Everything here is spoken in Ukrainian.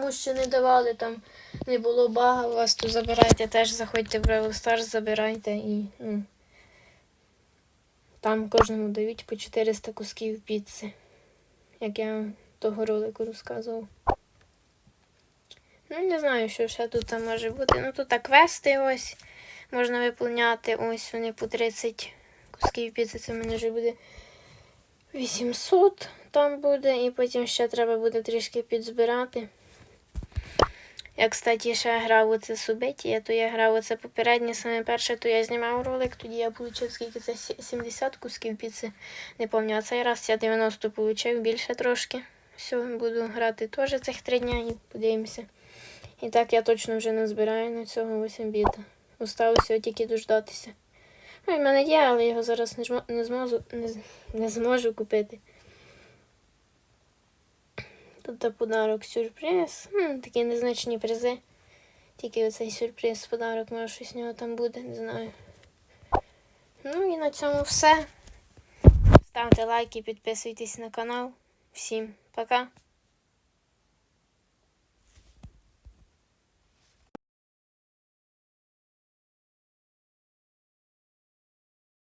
комусь ще не давали, там не було бага у вас, то забирайте теж, заходьте в Brawl Stars, забирайте і ну, там кожному дають по 400 кусків піци, як я того ролику розказував. Ну, не знаю, що ще тут там може бути. Ну, тут так квести ось можна виповняти. Ось вони по 30 кусків піци. Це в мене вже буде 800 там буде, і потім ще треба буде трішки підзбирати. Я, кстати, ще грав у це Субетія, то я грав оце попереднє, саме перше, то я знімав ролик, тоді я отримав скільки це 70 кусків піци. Не пам'ятаю, а цей раз я 90 отримав, більше трошки. Все, буду грати теж цих три дня і подивимося. І так я точно вже назбираю на цього 8 біта. Осталося тільки дождатися. Ну, в мене є, але його зараз не, жмо- не, зможу, не, не зможу купити. Тут подарок сюрприз. Хм, такі незначні призи. Тільки оцей сюрприз подарок, може щось з нього там буде, не знаю. Ну і на цьому все. Ставте лайки, підписуйтесь на канал. Всім пока!